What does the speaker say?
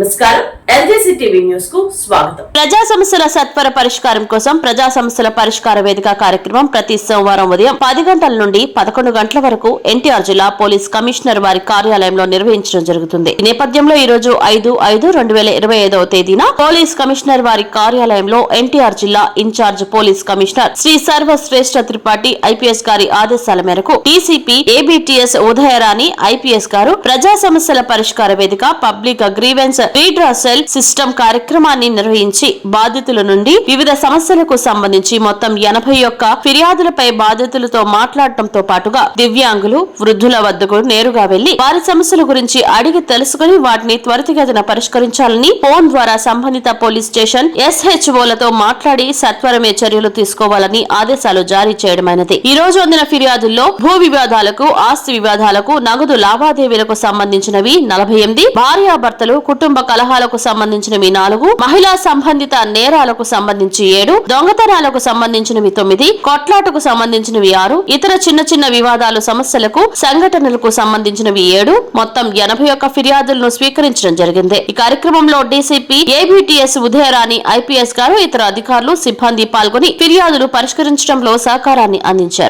నమస్కారం. న్యూస్కు స్వాగతం. ప్రజా సమస్యల సత్వర పరిష్కారం కోసం ప్రజా సమస్యల పరిష్కార వేదిక కార్యక్రమం ప్రతి సోమవారం ఉదయం పది గంటల నుండి పదకొండు గంటల వరకు ఎన్టీఆర్ జిల్లా పోలీస్ కమిషనర్ వారి కార్యాలయంలో నిర్వహించడం జరుగుతుంది. ఈ నేపథ్యంలో ఈ రోజు ఐదు ఐదు రెండు వేల ఇరవై ఐదవ తేదీన పోలీస్ కమిషనర్ వారి కార్యాలయంలో ఎన్టీఆర్ జిల్లా in-charge police commissioner Shri Sarvashreshth Tripathi IPS గారి ఆదేశాల మేరకు టీసీపీ ఏబిటిఎస్ ఉదయరాణి ఐపీఎస్ గారు ప్రజా సమస్యల పరిష్కార వేదిక పబ్లిక్ గ్రీవెన్స్ రీడ్రాసెల్ సిస్టమ్ కార్యక్రమాన్ని నిర్వహించి బాధితుల నుండి వివిధ సమస్యలకు సంబంధించి మొత్తం ఎనభై ఒక్క ఫిర్యాదులపై బాధితులతో మాట్లాడటంతో పాటుగా దివ్యాంగులు వృద్ధుల వద్దకు నేరుగా వెళ్ళి వారి సమస్యల గురించి అడిగి తెలుసుకుని వాటిని త్వరితగతిన పరిష్కరించాలని ఫోన్ ద్వారా సంబంధిత పోలీస్ స్టేషన్ ఎస్హెచ్ఓలతో మాట్లాడి సత్వరమే చర్యలు తీసుకోవాలని ఆదేశాలు జారీ చేయడమైనది. ఈ రోజు అందిన ఫిర్యాదుల్లో భూ వివాదాలకు ఆస్తి వివాదాలకు నగదు లావాదేవీలకు సంబంధించినవి నలభై ఎనిమిది భార్యాభర్తలు కుటుంబ కలహాలకు సంబంధించినవి నాలుగు మహిళా సంబంధిత నేరాలకు సంబంధించి ఏడు దొంగతనాలకు సంబంధించినవి తొమ్మిది కొట్లాటకు సంబంధించినవి ఆరు ఇతర చిన్న చిన్న వివాదాలు సమస్యలకు సంఘటనలకు సంబంధించినవి ఏడు మొత్తం ఎనభై ఒక్క ఫిర్యాదులను స్వీకరించడం జరిగింది. ఈ కార్యక్రమంలో డీసీపీ ఏబిటిఎస్ ఉదయరాణి ఐపీఎస్ గారు ఇతర అధికారులు సిబ్బంది పాల్గొని ఫిర్యాదులు పరిష్కరించడంలో సహకారాన్ని అందించారు.